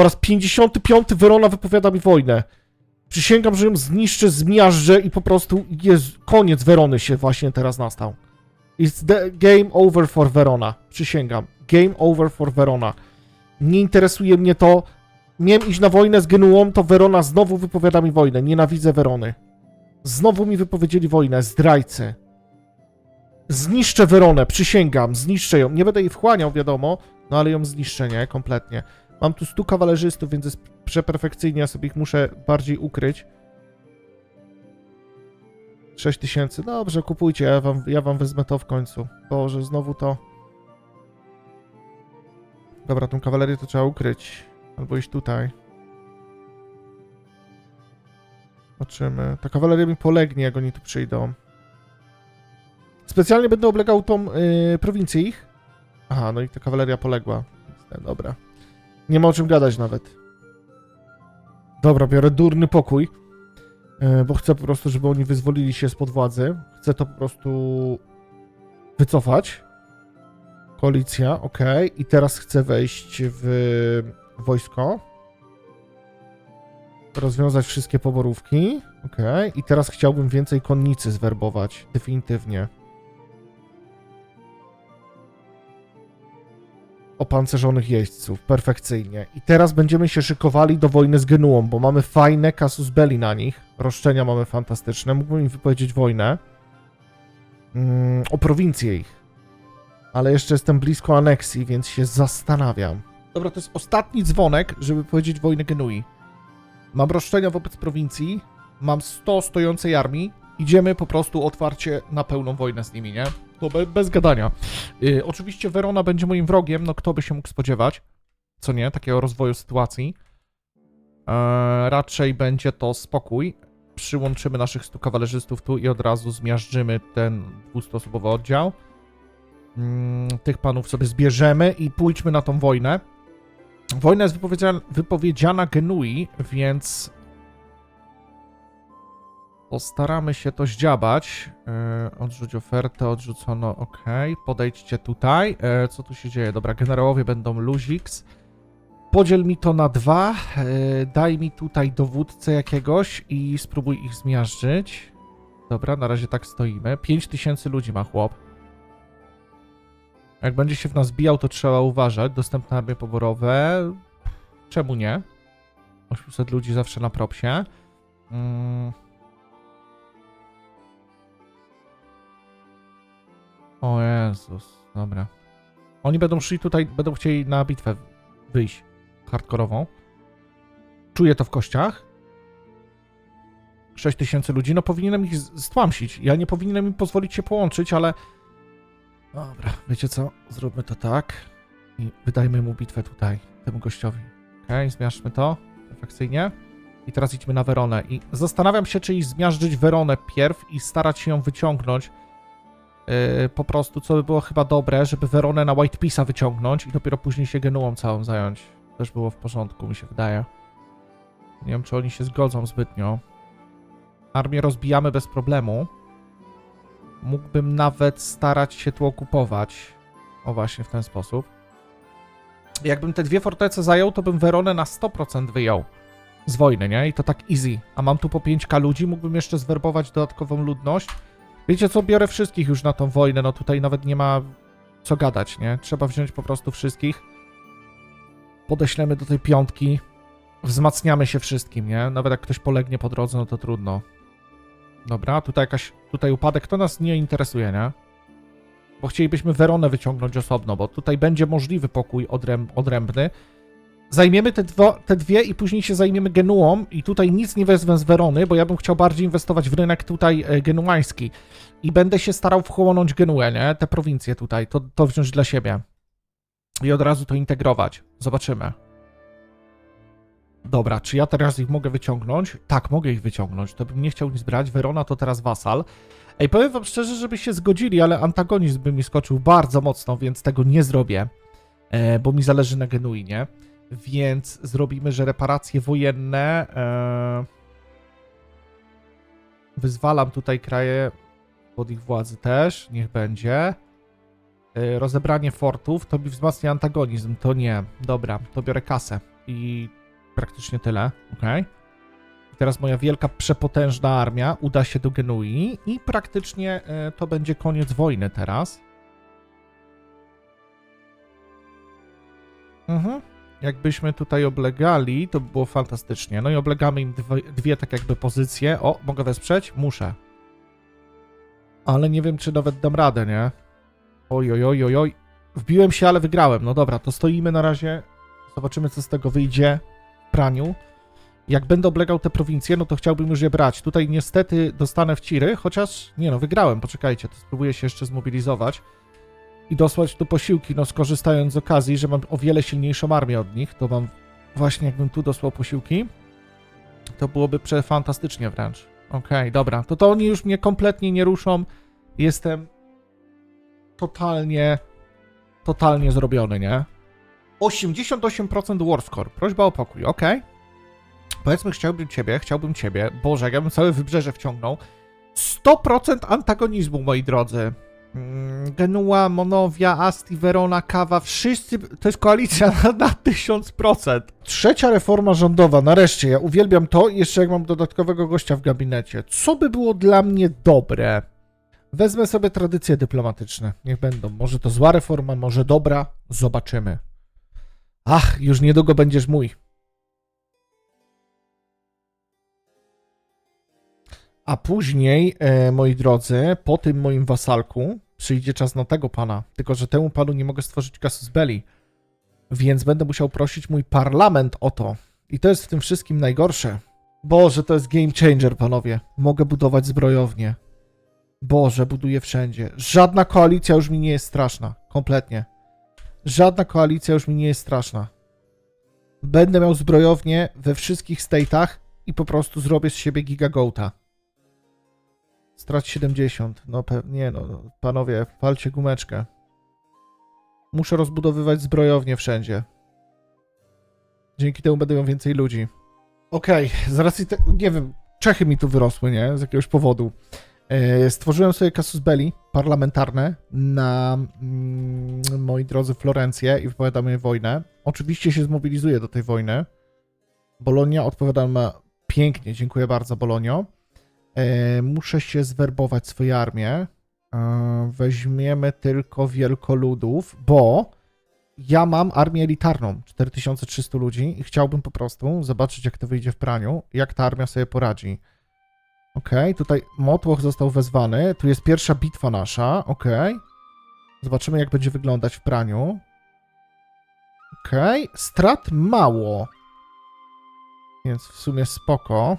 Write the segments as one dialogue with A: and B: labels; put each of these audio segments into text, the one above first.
A: Po raz 55 Verona wypowiada mi wojnę. Przysięgam, że ją zniszczę, zmiażdżę i po prostu jest koniec Werony się właśnie teraz nastał. It's the game over for Verona. Przysięgam. Game over for Verona. Nie interesuje mnie to. Miałem iść na wojnę z Genuą, to Verona znowu wypowiada mi wojnę. Nienawidzę Werony. Znowu mi wypowiedzieli wojnę. Zdrajcy. Zniszczę Weronę, przysięgam. Zniszczę ją. Nie będę jej wchłaniał, wiadomo, no ale ją zniszczę, nie? Kompletnie. Mam tu 100 kawalerzystów, więc jest przeperfekcyjnie. Ja sobie ich muszę bardziej ukryć. 6 tysięcy. Dobrze, kupujcie, ja wam, ja wam wezmę to w końcu. Boże, znowu to. Dobra, tą kawalerię to trzeba ukryć. Albo iść tutaj. Zobaczymy. Ta kawaleria mi polegnie, jak oni tu przyjdą. Specjalnie będę oblegał tą yy, prowincję ich. Aha, no i ta kawaleria poległa. Dobra. Nie ma o czym gadać nawet. Dobra, biorę durny pokój. Yy, bo chcę po prostu, żeby oni wyzwolili się spod władzy. Chcę to po prostu wycofać. Koalicja, ok. I teraz chcę wejść w wojsko. Rozwiązać wszystkie poborówki. Ok. I teraz chciałbym więcej konnicy zwerbować. Definitywnie. Opancerzonych jeźdźców. Perfekcyjnie. I teraz będziemy się szykowali do wojny z Genuą, bo mamy fajne casus belli na nich. Roszczenia mamy fantastyczne. Mógłbym im wypowiedzieć wojnę. Mm, o prowincję ich. Ale jeszcze jestem blisko aneksji, więc się zastanawiam. Dobra, to jest ostatni dzwonek, żeby powiedzieć wojnę Genui. Mam roszczenia wobec prowincji, mam 100 stojącej armii, idziemy po prostu otwarcie na pełną wojnę z nimi, nie? To be, bez gadania. Yy, oczywiście Verona będzie moim wrogiem, no kto by się mógł spodziewać, co nie, takiego rozwoju sytuacji. Eee, raczej będzie to spokój. Przyłączymy naszych 100 kawalerzystów tu i od razu zmiażdżymy ten 200-osobowy oddział. Mm, tych panów sobie zbierzemy i pójdźmy na tą wojnę. Wojna jest wypowiedziana, wypowiedziana Genui, więc postaramy się to zdziabać. E, odrzuć ofertę, odrzucono, ok. Podejdźcie tutaj. E, co tu się dzieje? Dobra, generałowie będą Luziks. Podziel mi to na dwa. E, daj mi tutaj dowódcę jakiegoś i spróbuj ich zmiażdżyć. Dobra, na razie tak stoimy. 5000 ludzi ma chłop. Jak będzie się w nas bijał, to trzeba uważać. Dostępne armie poborowe. Czemu nie? 800 ludzi zawsze na propsie. Mm. O Jezus, dobra. Oni będą szli tutaj, będą chcieli na bitwę wyjść hardkorową. Czuję to w kościach. 6000 ludzi, no powinienem ich stłamsić. Ja nie powinienem im pozwolić się połączyć, ale Dobra, wiecie co? Zróbmy to tak i wydajmy mu bitwę tutaj, temu gościowi. Okej, okay, zmiażdżmy to perfekcyjnie. I teraz idźmy na Weronę. I zastanawiam się, czy iść zmiażdżyć Weronę pierw i starać się ją wyciągnąć. Yy, po prostu, co by było chyba dobre, żeby Weronę na White Piece'a wyciągnąć i dopiero później się Genuą całą zająć. Też było w porządku, mi się wydaje. Nie wiem, czy oni się zgodzą zbytnio. Armię rozbijamy bez problemu. Mógłbym nawet starać się tu okupować. O właśnie w ten sposób. Jakbym te dwie fortece zajął, to bym Weronę na 100% wyjął z wojny, nie? I to tak easy. A mam tu po 5k ludzi, mógłbym jeszcze zwerbować dodatkową ludność. Wiecie co, biorę wszystkich już na tą wojnę, no tutaj nawet nie ma co gadać, nie? Trzeba wziąć po prostu wszystkich. Podeślemy do tej piątki. Wzmacniamy się wszystkim, nie? Nawet jak ktoś polegnie po drodze, no to trudno. Dobra, tutaj jakaś, tutaj upadek, to nas nie interesuje, nie? Bo chcielibyśmy Weronę wyciągnąć osobno, bo tutaj będzie możliwy pokój odręb, odrębny. Zajmiemy te, dwa, te dwie i później się zajmiemy Genuą i tutaj nic nie wezmę z Werony, bo ja bym chciał bardziej inwestować w rynek tutaj e, genuański. I będę się starał wchłonąć Genuę, nie? Te prowincje tutaj, to, to wziąć dla siebie. I od razu to integrować. Zobaczymy. Dobra, czy ja teraz ich mogę wyciągnąć? Tak, mogę ich wyciągnąć. To bym nie chciał nic brać. Verona to teraz wasal. Ej, powiem wam szczerze, żeby się zgodzili, ale antagonizm by mi skoczył bardzo mocno, więc tego nie zrobię. E, bo mi zależy na Genui, nie? Więc zrobimy, że reparacje wojenne. E, wyzwalam tutaj kraje pod ich władzy też. Niech będzie. E, rozebranie fortów to mi wzmacnia antagonizm. To nie. Dobra, to biorę kasę. i praktycznie tyle? I Teraz moja wielka, przepotężna armia uda się do Genui i praktycznie e, to będzie koniec wojny teraz. Mhm. Jakbyśmy tutaj oblegali, to by było fantastycznie. No i oblegamy im dwie, dwie tak jakby pozycje. O, mogę wesprzeć? Muszę. Ale nie wiem, czy nawet dam radę, nie? Oj, oj, oj, oj, oj. Wbiłem się, ale wygrałem. No dobra, to stoimy na razie. Zobaczymy, co z tego wyjdzie w praniu. Jak będę oblegał te prowincje, no to chciałbym już je brać. Tutaj niestety dostanę w ciry, chociaż nie no, wygrałem. Poczekajcie, to spróbuję się jeszcze zmobilizować i dosłać tu posiłki, no skorzystając z okazji, że mam o wiele silniejszą armię od nich, to mam właśnie jakbym tu dosłał posiłki, to byłoby przefantastycznie wręcz. Okej, dobra, to to oni już mnie kompletnie nie ruszą. Jestem totalnie, totalnie zrobiony, nie? 88% war score. Prośba o pokój, okej. Powiedzmy, chciałbym ciebie, chciałbym ciebie. Boże, jak ja bym całe wybrzeże wciągnął. 100% antagonizmu, moi drodzy. Mm, Genua, Monowia, Asti, Verona, Kawa, wszyscy, to jest koalicja na, na 1000%. Trzecia reforma rządowa, nareszcie, ja uwielbiam to, jeszcze jak mam dodatkowego gościa w gabinecie. Co by było dla mnie dobre? Wezmę sobie tradycje dyplomatyczne, niech będą. Może to zła reforma, może dobra, zobaczymy. Ach, już niedługo będziesz mój. A później, e, moi drodzy, po tym moim wasalku przyjdzie czas na tego pana. Tylko, że temu panu nie mogę stworzyć casus belli. Więc będę musiał prosić mój parlament o to. I to jest w tym wszystkim najgorsze. Boże, to jest game changer, panowie. Mogę budować zbrojownie. Boże, buduję wszędzie. Żadna koalicja już mi nie jest straszna. Kompletnie. Żadna koalicja już mi nie jest straszna. Będę miał zbrojownię we wszystkich state'ach i po prostu zrobię z siebie gigagoata. Strać 70. No pewnie, nie no, no, panowie, palcie gumeczkę. Muszę rozbudowywać zbrojownie wszędzie. Dzięki temu będę miał więcej ludzi. Okej, z racji nie wiem, Czechy mi tu wyrosły, nie? Z jakiegoś powodu. E, stworzyłem sobie casus belli parlamentarne na, mm, moi drodzy, Florencję i wypowiadam jej wojnę. Oczywiście się zmobilizuję do tej wojny. Bolonia odpowiada ma pięknie, dziękuję bardzo, Bolonio. E, muszę się zwerbować swoją armię. E, weźmiemy tylko wielkoludów, bo ja mam armię elitarną, 4300 ludzi i chciałbym po prostu zobaczyć, jak to wyjdzie w praniu, jak ta armia sobie poradzi. Okej, tutaj Motłoch został wezwany, tu jest pierwsza bitwa nasza, okej. Zobaczymy, jak będzie wyglądać w praniu. Okej, strat mało. Więc w sumie spoko.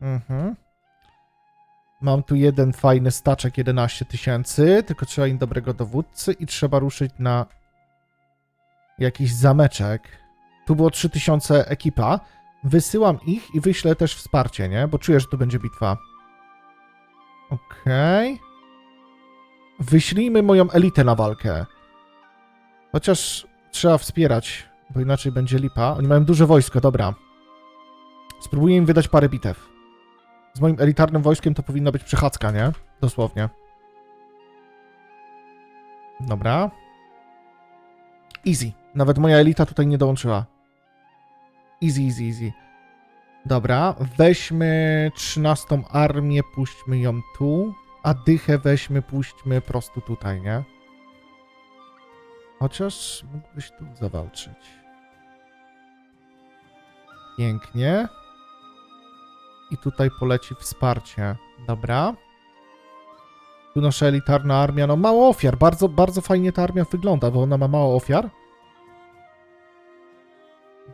A: Mhm. Mam tu jeden fajny staczek 11 tysięcy, tylko trzeba im dobrego dowódcy i trzeba ruszyć na jakiś zameczek. Tu było 3000 ekipa. Wysyłam ich i wyślę też wsparcie, nie? Bo czuję, że tu będzie bitwa. Okej. Wyślijmy moją elitę na walkę. Chociaż trzeba wspierać, bo inaczej będzie lipa. Oni mają duże wojsko, dobra. Spróbuję im wydać parę bitew. Z moim elitarnym wojskiem to powinna być przechadzka, nie? Dosłownie. Dobra. Easy. Nawet moja elita tutaj nie dołączyła. Easy, easy, easy. Dobra, weźmy 13 armię, puśćmy ją tu, a dychę weźmy, puśćmy prosto tutaj, nie? Chociaż mógłbyś tu zawalczyć. Pięknie. I tutaj poleci wsparcie. Dobra. Tu nasza elitarna armia, no mało ofiar. Bardzo, bardzo fajnie ta armia wygląda, bo ona ma mało ofiar.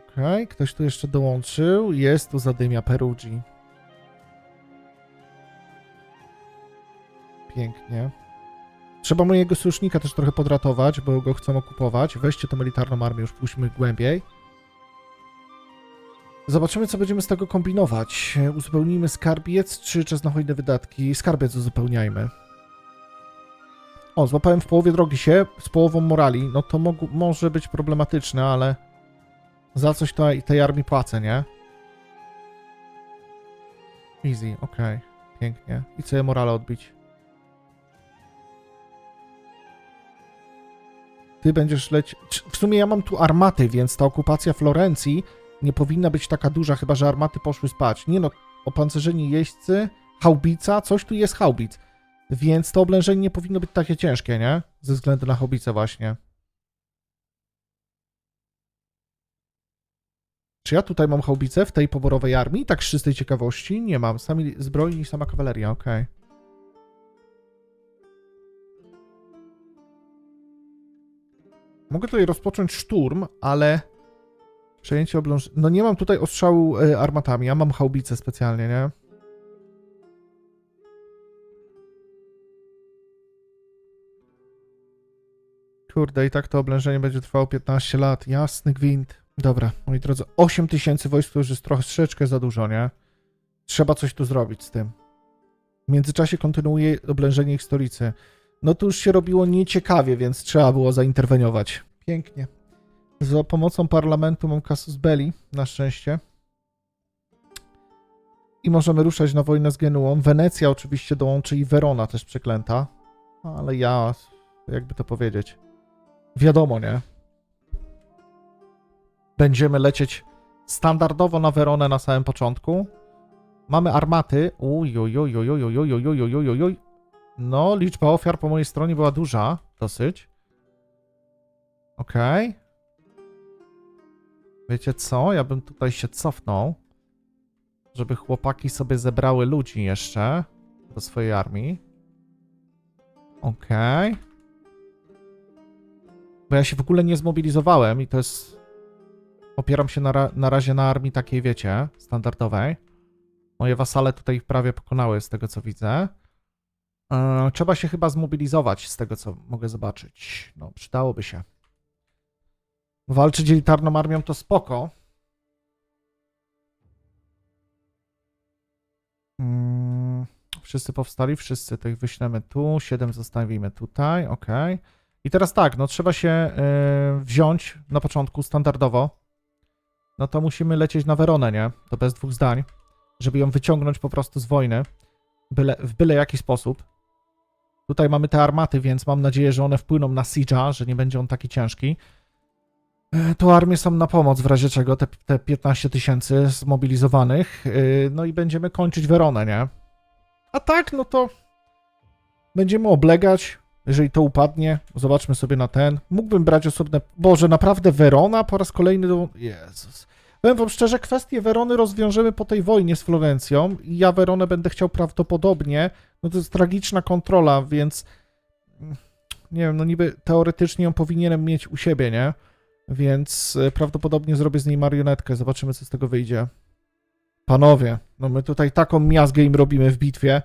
A: Okej, ktoś tu jeszcze dołączył. Jest tu zadymia Perugii. Pięknie. Trzeba mojego sojusznika też trochę podratować, bo go chcą okupować. Weźcie tą militarną armię, już pójdźmy głębiej. Zobaczymy, co będziemy z tego kombinować. Uzupełnijmy skarbiec, czy czas na hojne wydatki? Skarbiec uzupełniajmy. O, złapałem w połowie drogi się z połową morali. No to może być problematyczne, ale za coś to, tej armii płacę, nie? Easy, okej. Pięknie. I co je morale odbić? ty będziesz lecieć... W sumie ja mam tu armaty, więc ta okupacja Florencji nie powinna być taka duża, chyba że armaty poszły spać. Nie no, opancerzeni jeźdźcy, haubica, coś tu jest haubic. Więc to oblężenie nie powinno być takie ciężkie, nie? Ze względu na haubicę właśnie. Czy ja tutaj mam haubicę w tej poborowej armii? Tak z czystej ciekawości? Nie mam. Sami zbrojni i sama kawaleria, okej. Mogę tutaj rozpocząć szturm, ale przejęcie obląż... No nie mam tutaj ostrzału y, armatami, ja mam haubicę specjalnie, nie? Kurde, i tak to oblężenie będzie trwało 15 lat. Jasny gwint. Dobra, moi drodzy, 8 tysięcy wojsk to już jest troszeczkę za dużo, nie? Trzeba coś tu zrobić z tym. W międzyczasie kontynuuje oblężenie ich stolicy. No to już się robiło nieciekawie, więc trzeba było zainterweniować. Pięknie. Za pomocą parlamentu mam casus belli, na szczęście. I możemy ruszać na wojnę z Genuą. Wenecja oczywiście dołączy i Verona też przeklęta. Ale ja, jakby to powiedzieć, wiadomo, nie? Będziemy lecieć standardowo na Weronę na samym początku. Mamy armaty. Uj, uj, uj, uj, uj, uj, uj, uj, uj, uj, uj, uj. No, liczba ofiar po mojej stronie była duża, dosyć. Okej. Wiecie co? Ja bym tutaj się cofnął, żeby chłopaki sobie zebrały ludzi jeszcze do swojej armii. Okej. Bo ja się w ogóle nie zmobilizowałem i to jest... Opieram się na, ra na razie na armii takiej, wiecie, standardowej. Moje wasale tutaj prawie pokonały z tego, co widzę. Eee, trzeba się chyba zmobilizować z tego, co mogę zobaczyć. No, przydałoby się. Walczyć elitarną armią to spoko. Mm, wszyscy powstali, wszyscy tych wyślemy tu, 7 zostawimy tutaj, ok. I teraz tak, no trzeba się e, wziąć na początku standardowo. No to musimy lecieć na Weronę, nie? To bez dwóch zdań. Żeby ją wyciągnąć po prostu z wojny. Byle, w byle jaki sposób. Tutaj mamy te armaty, więc mam nadzieję, że one wpłyną na Siege'a, że nie będzie on taki ciężki. E, To armie są na pomoc w razie czego, te, te 15 tysięcy zmobilizowanych. Yy, No i będziemy kończyć Weronę, nie? A tak, no to będziemy oblegać, jeżeli to upadnie. Zobaczmy sobie na ten. Mógłbym brać osobne... Boże, naprawdę Werona po raz kolejny do... Jezus. Powiem wam szczerze, kwestię Werony rozwiążemy po tej wojnie z Florencją ja Weronę będę chciał prawdopodobnie, no to jest tragiczna kontrola, więc mm, nie wiem, no niby teoretycznie ją powinienem mieć u siebie, nie? Więc e, prawdopodobnie zrobię z niej marionetkę. Zobaczymy, co z tego wyjdzie. Panowie, no my tutaj taką miazgę im robimy w bitwie.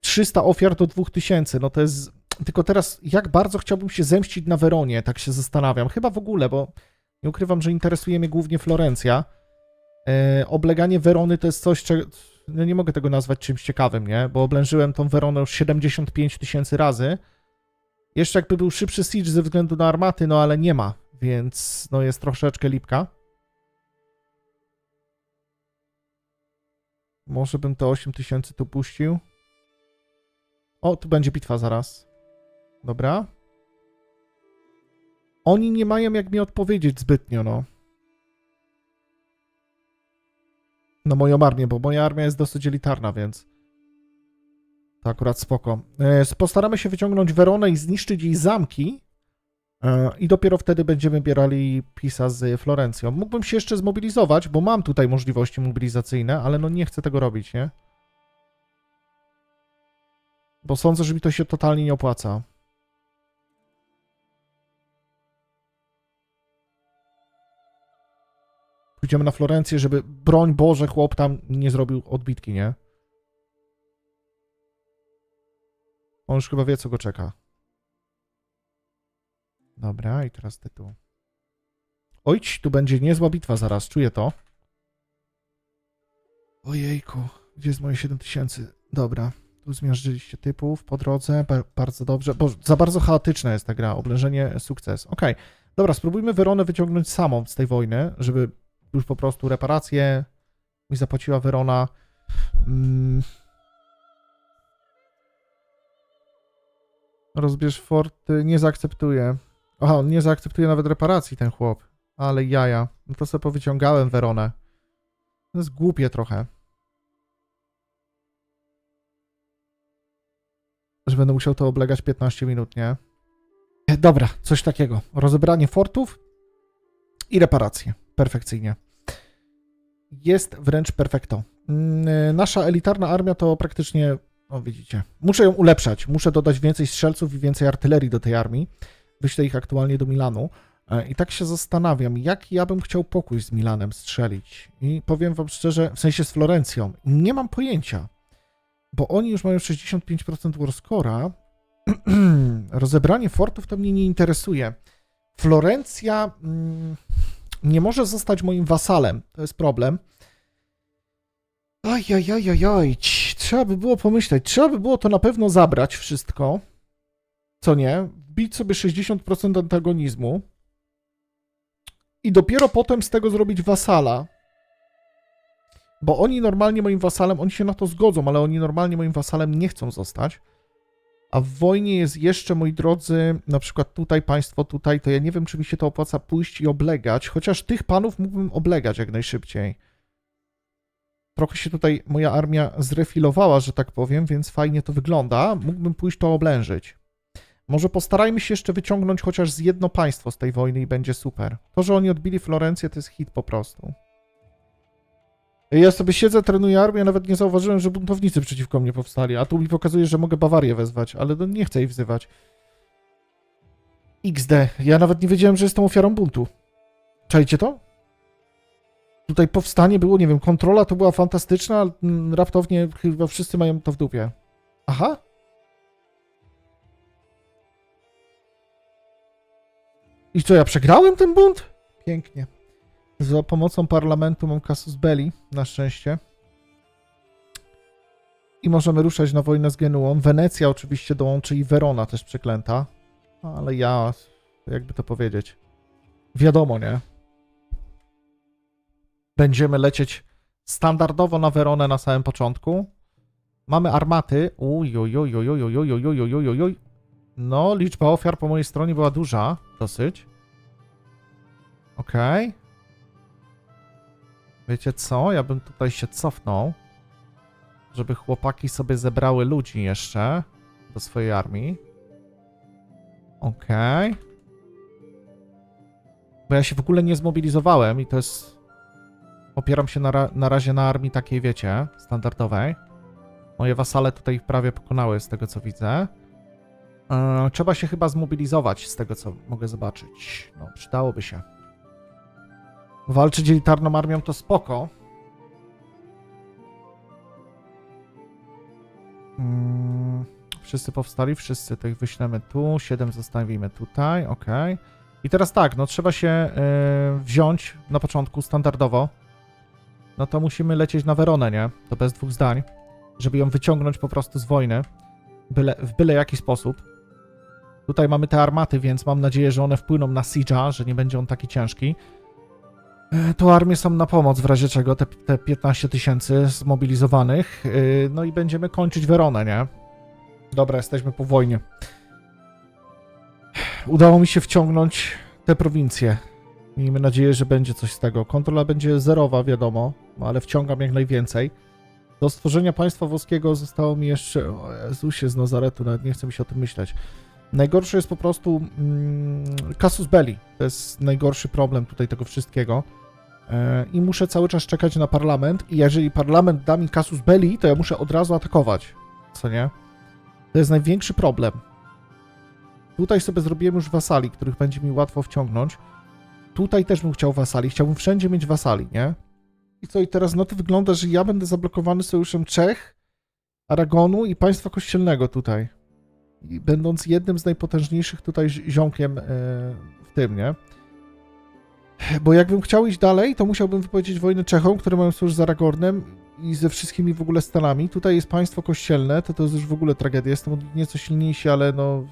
A: 300 ofiar do 2000, no to jest... Tylko teraz, jak bardzo chciałbym się zemścić na Weronie, tak się zastanawiam. Chyba w ogóle, bo nie ukrywam, że interesuje mnie głównie Florencja. E, obleganie Werony to jest coś, czego... No nie mogę tego nazwać czymś ciekawym, nie? Bo oblężyłem tą Weronę już 75 tysięcy razy. Jeszcze jakby był szybszy siege ze względu na armaty, no ale nie ma, więc no jest troszeczkę lipka. Może bym te 8000 tu puścił. O, tu będzie bitwa zaraz. Dobra. Oni nie mają jak mi odpowiedzieć zbytnio, no. Na moją armię, bo moja armia jest dosyć elitarna, więc... To akurat spoko. E, Postaramy się wyciągnąć Weronę i zniszczyć jej zamki. E, I dopiero wtedy będziemy bierali Pisa z Florencją. Mógłbym się jeszcze zmobilizować, bo mam tutaj możliwości mobilizacyjne, ale no nie chcę tego robić, nie? Bo sądzę, że mi to się totalnie nie opłaca. Pójdziemy na Florencję, żeby broń Boże chłop tam nie zrobił odbitki, nie? On już chyba wie, co go czeka. Dobra, i teraz ty tu. Ojć, tu będzie niezła bitwa zaraz, czuję to. Ojejku, gdzie jest moje 7000? Dobra, tu zmiażdżyliście typów po drodze, ba- bardzo dobrze, bo za bardzo chaotyczna jest ta gra, oblężenie, sukces. Okej, dobra, spróbujmy Weronę wyciągnąć samą z tej wojny, żeby już po prostu reparacje mi zapłaciła Werona. Mm. Rozbierz fort, nie zaakceptuję. Aha, on nie zaakceptuje nawet reparacji, ten chłop. Ale jaja. No to sobie powyciągałem Weronę. To jest głupie trochę. Że będę musiał to oblegać 15 minut, nie? E, Dobra, coś takiego. Rozebranie fortów i reparacje. Perfekcyjnie. Jest wręcz perfekto. Mm, e, Nasza elitarna armia to praktycznie, no widzicie, muszę ją ulepszać. Muszę dodać więcej strzelców i więcej artylerii do tej armii. Wyślę ich aktualnie do Milanu. E, I tak się zastanawiam, jak ja bym chciał pokój z Milanem strzelić. I powiem wam szczerze, w sensie z Florencją, nie mam pojęcia, bo oni już mają 65% warscora. Rozebranie fortów to mnie nie interesuje. Florencja mm, nie może zostać moim wasalem, to jest problem. Ć- trzeba by było pomyśleć, trzeba by było to na pewno zabrać wszystko, co nie, wbić sobie 60% antagonizmu, i dopiero potem z tego zrobić wasala. Bo oni normalnie moim wasalem, oni się na to zgodzą, ale oni normalnie moim wasalem nie chcą zostać. A w wojnie jest jeszcze, moi drodzy, na przykład tutaj państwo, tutaj, to ja nie wiem, czy mi się to opłaca pójść i oblegać, chociaż tych panów mógłbym oblegać jak najszybciej. Trochę się tutaj moja armia zrefilowała, że tak powiem, więc fajnie to wygląda. Mógłbym pójść to oblężyć. Może postarajmy się jeszcze wyciągnąć chociaż z jedno państwo z tej wojny i będzie super. To, że oni odbili Florencję, to jest hit po prostu. Ja sobie siedzę, trenuję armię, nawet nie zauważyłem, że buntownicy przeciwko mnie powstali, a tu mi pokazuje, że mogę Bawarię wezwać, ale no nie chcę jej wzywać. XD. Ja nawet nie wiedziałem, że jestem ofiarą buntu. Czajcie to? Tutaj powstanie było, nie wiem, kontrola to była fantastyczna, ale mm, raptownie chyba wszyscy mają to w dupie. Aha. I co, ja przegrałem ten bunt? Pięknie. Za pomocą parlamentu mam Casus Belli, na szczęście. I możemy ruszać na wojnę z Genuą. Wenecja oczywiście dołączy i Verona też przeklęta. No, Ale ja, jakby to powiedzieć, wiadomo, nie? Będziemy lecieć standardowo na Weronę na samym początku. Mamy armaty. Uj, uj, uj, uj, uj, uj, uj, uj, uj. No, liczba ofiar po mojej stronie była duża, dosyć. Okej. Wiecie co? Ja bym tutaj się cofnął, żeby chłopaki sobie zebrały ludzi jeszcze do swojej armii. Okej. Bo ja się w ogóle nie zmobilizowałem i to jest... Opieram się na, ra na razie na armii takiej, wiecie, standardowej. Moje wasale tutaj prawie pokonały z tego, co widzę. E, trzeba się chyba zmobilizować z tego, co mogę zobaczyć. No, przydałoby się. Walczyć elitarną armią to spoko. Mm, wszyscy powstali, wszyscy to ich wyślemy tu, 7 zostawimy tutaj, ok. I teraz tak, no trzeba się e, wziąć na początku standardowo. No to musimy lecieć na Weronę, nie? To bez dwóch zdań. Żeby ją wyciągnąć po prostu z wojny. Byle, w byle jaki sposób. Tutaj mamy te armaty, więc mam nadzieję, że one wpłyną na Siege'a, że nie będzie on taki ciężki. E, Tu armie są na pomoc, w razie czego te, te 15 tysięcy zmobilizowanych. Yy, No i będziemy kończyć Weronę, nie? Dobra, jesteśmy po wojnie. Udało mi się wciągnąć te prowincje. Miejmy nadzieję, że będzie coś z tego. Kontrola będzie zerowa, wiadomo, no ale wciągam jak najwięcej. Do stworzenia państwa włoskiego zostało mi jeszcze. O Jezusie z Nazaretu, nawet nie chcę mi się o tym myśleć. Najgorszy jest po prostu mm, Belli. To jest najgorszy problem tutaj tego wszystkiego. E, I muszę cały czas czekać na parlament. I jeżeli parlament da mi Casus Belli, to ja muszę od razu atakować. Co nie? To jest największy problem. Tutaj sobie zrobiłem już wasali, których będzie mi łatwo wciągnąć. Tutaj też bym chciał wasali. Chciałbym wszędzie mieć wasali, nie? I co? I teraz no to wygląda, że ja będę zablokowany sojuszem Czech, Aragonu i państwa kościelnego tutaj. Będąc jednym z najpotężniejszych tutaj zi- ziomkiem e, w tym, nie? Bo jakbym chciał iść dalej, to musiałbym wypowiedzieć wojnę Czechom, które mają sojusz z Aragornem i ze wszystkimi w ogóle Stanami. Tutaj jest państwo kościelne, to to jest już w ogóle tragedia. Jestem nieco silniejsi, ale no...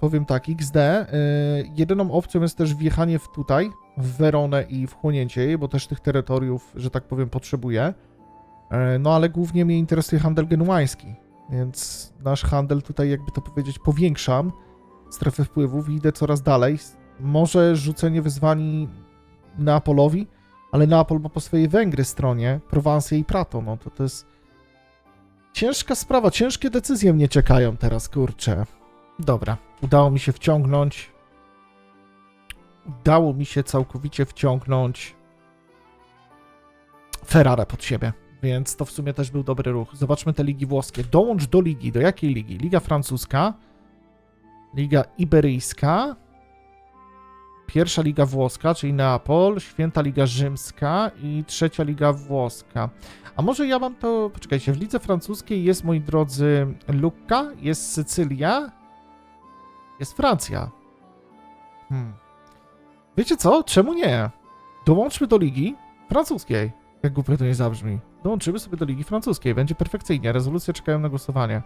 A: Powiem tak, XD. E, jedyną opcją jest też wjechanie w tutaj, w Weronę i wchłonięcie jej, bo też tych terytoriów, że tak powiem, potrzebuję. E, No ale głównie mnie interesuje handel genuański, więc nasz handel tutaj, jakby to powiedzieć, powiększam strefę wpływów i idę coraz dalej. Może rzucenie wyzwań Neapolowi, ale Neapol ma po swojej Węgry stronie, Prowansję i Prato, no to to jest ciężka sprawa, ciężkie decyzje mnie czekają teraz, kurczę. Dobra, udało mi się wciągnąć, udało mi się całkowicie wciągnąć Ferrara pod siebie, więc to w sumie też był dobry ruch. Zobaczmy te ligi włoskie. Dołącz do ligi. Do jakiej ligi? Liga francuska, Liga Iberyjska, Pierwsza Liga Włoska, czyli Neapol, Święta Liga Rzymska i Trzecia Liga Włoska. A może ja mam to... Poczekajcie, w Lidze Francuskiej jest, moi drodzy, Lucca, jest Sycylia, jest Francja. Hmm. Wiecie co? Czemu nie? Dołączmy do Ligi Francuskiej. Jak głupio to nie zabrzmi. Dołączymy sobie do Ligi Francuskiej. Będzie perfekcyjnie. Rezolucje czekają na głosowanie.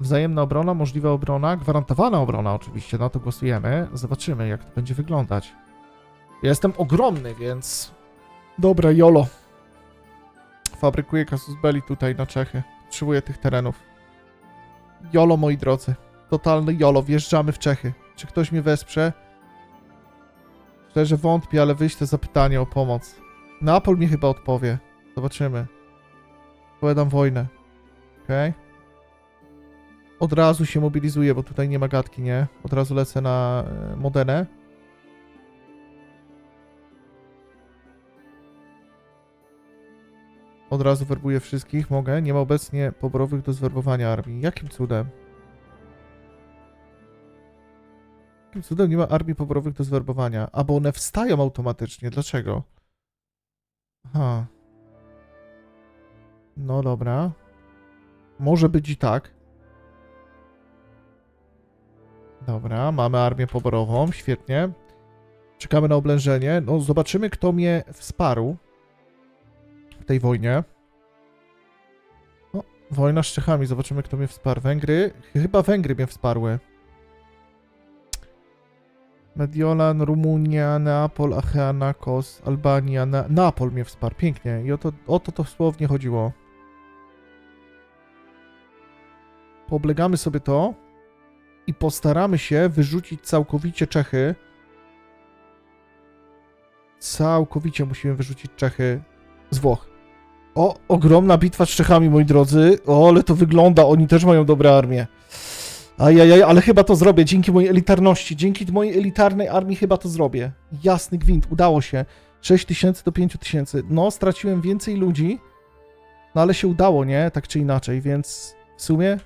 A: Wzajemna obrona, możliwa obrona, gwarantowana obrona oczywiście, na to głosujemy. Zobaczymy, jak to będzie wyglądać. Ja jestem ogromny, więc... Dobra, jolo. Fabrykuję Casus Belli tutaj na Czechy. Potrzebuję tych terenów. Jolo, moi drodzy. Totalny jolo. Wjeżdżamy w Czechy. Czy ktoś mnie wesprze? Szczerze wątpię, ale wyślę zapytanie o pomoc. Neapol mi chyba odpowie. Zobaczymy. Powiadam wojnę. Okej. Od razu się mobilizuję, bo tutaj nie ma gadki, nie? Od razu lecę na e, Modenę. Od razu werbuję wszystkich, mogę. Nie ma obecnie poborowych do zwerbowania armii. Jakim cudem? Jakim cudem nie ma armii poborowych do zwerbowania? A bo one wstają automatycznie. Dlaczego? Aha. No dobra. Może być i tak. Dobra, mamy armię poborową, świetnie. Czekamy na oblężenie. No, zobaczymy, kto mnie wsparł w tej wojnie. No, wojna z Czechami, zobaczymy, kto mnie wsparł. Węgry? Chyba Węgry mnie wsparły. Mediolan, Rumunia, Neapol, Acheanakos, Albania, Na Neapol mnie wsparł, pięknie. I o to, o to to słownie chodziło. Pooblegamy sobie to i postaramy się wyrzucić całkowicie Czechy. Całkowicie musimy wyrzucić Czechy z Włoch. O, ogromna bitwa z Czechami, moi drodzy. O, ale to wygląda, oni też mają dobre armie. Ajajaj, ale chyba to zrobię, dzięki mojej elitarności, dzięki mojej elitarnej armii chyba to zrobię. Jasny gwint, udało się. 6 tysięcy do 5 tysięcy. No, straciłem więcej ludzi, no ale się udało, nie? Tak czy inaczej, więc w sumie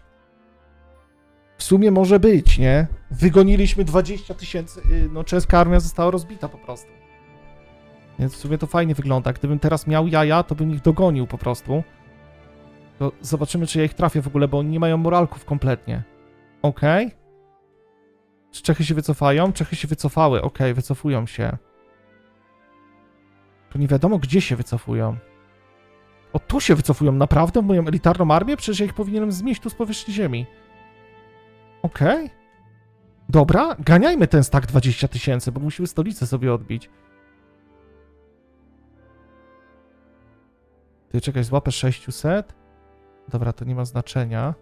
A: w sumie może być, nie? Wygoniliśmy 20 tysięcy, y, no czeska armia została rozbita po prostu. Więc w sumie to fajnie wygląda. Gdybym teraz miał jaja, to bym ich dogonił po prostu. To zobaczymy, czy ja ich trafię w ogóle, bo oni nie mają moralków kompletnie. Okej. Czy Czechy się wycofają? Czechy się wycofały, okej, wycofują się. To nie wiadomo, gdzie się wycofują. O, tu się wycofują, naprawdę? W moją elitarną armię? Przecież ja ich powinienem zmieść tu z powierzchni ziemi. Okej. Dobra, ganiajmy ten stak 20 tysięcy, bo musimy stolicę sobie odbić. Ty, czekaj, złapę 600. Dobra, to nie ma znaczenia.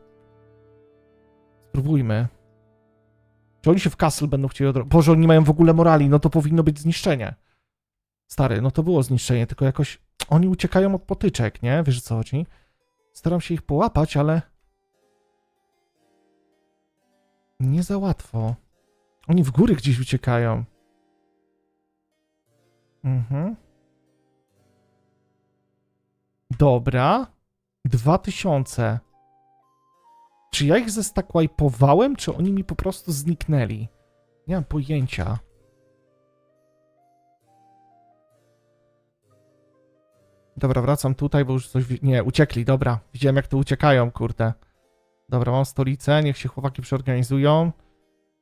A: Spróbujmy. Czy oni się w Castle będą chcieli odro... Boże, oni mają w ogóle morali, no to powinno być zniszczenie. Stary, no to było zniszczenie, tylko jakoś... Oni uciekają od potyczek, nie? Wiesz o co chodzi? Staram się ich połapać, ale... Nie za łatwo. Oni w góry gdzieś uciekają. Mhm. Dobra. Dwa tysiące. Czy ja ich zestakwajpowałem, czy oni mi po prostu zniknęli? Nie mam pojęcia. Dobra, wracam tutaj, bo już coś... Nie, uciekli, dobra. Widziałem, jak to uciekają, kurde. Dobra, mam stolicę, niech się chłopaki przeorganizują.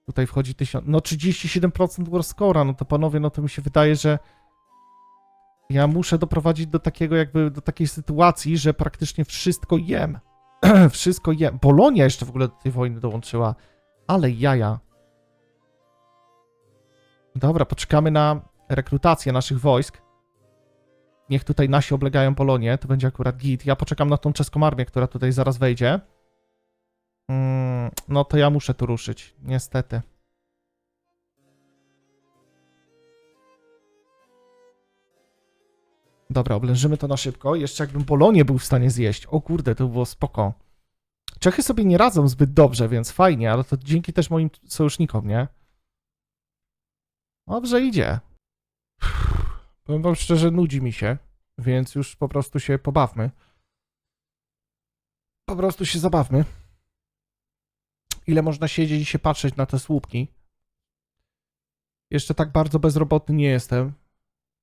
A: Tutaj wchodzi 1000... No 37% war score'a, no to panowie, no to mi się wydaje, że... Ja muszę doprowadzić do takiego jakby, do takiej sytuacji, że praktycznie wszystko jem. wszystko jem. Polonia jeszcze w ogóle do tej wojny dołączyła. Ale jaja. Dobra, poczekamy na rekrutację naszych wojsk. Niech tutaj nasi oblegają Polonię, to będzie akurat git. Ja poczekam na tą czeską armię, która tutaj zaraz wejdzie. Mm, no to ja muszę tu ruszyć, niestety. Dobra, oblężymy to na szybko. Jeszcze jakbym Polonię był w stanie zjeść. O kurde, to by było spoko. Czechy sobie nie radzą zbyt dobrze, więc fajnie, ale to dzięki też moim sojusznikom, nie? Dobrze idzie. Powiem wam szczerze, nudzi mi się, więc już po prostu się pobawmy. Po prostu się zabawmy. Ile można siedzieć i się patrzeć na te słupki? Jeszcze tak bardzo bezrobotny nie jestem.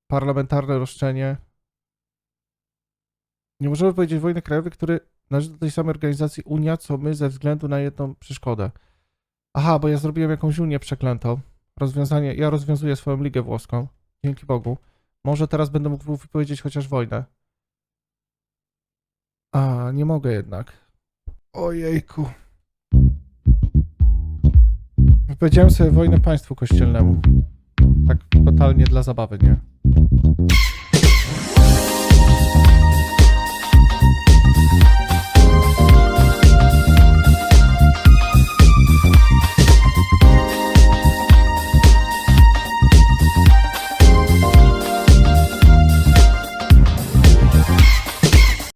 A: Parlamentarne roszczenie. Nie możemy powiedzieć wojny krajowej, który należy do tej samej organizacji Unia, co my ze względu na jedną przeszkodę. Aha, bo ja zrobiłem jakąś Unię przeklętą. Rozwiązanie, ja rozwiązuję swoją ligę włoską. Dzięki Bogu. Może teraz będę mógł wypowiedzieć chociaż wojnę. A, nie mogę jednak. Ojejku. Wypowiedziałem sobie wojnę państwu kościelnemu. Tak totalnie dla zabawy, nie?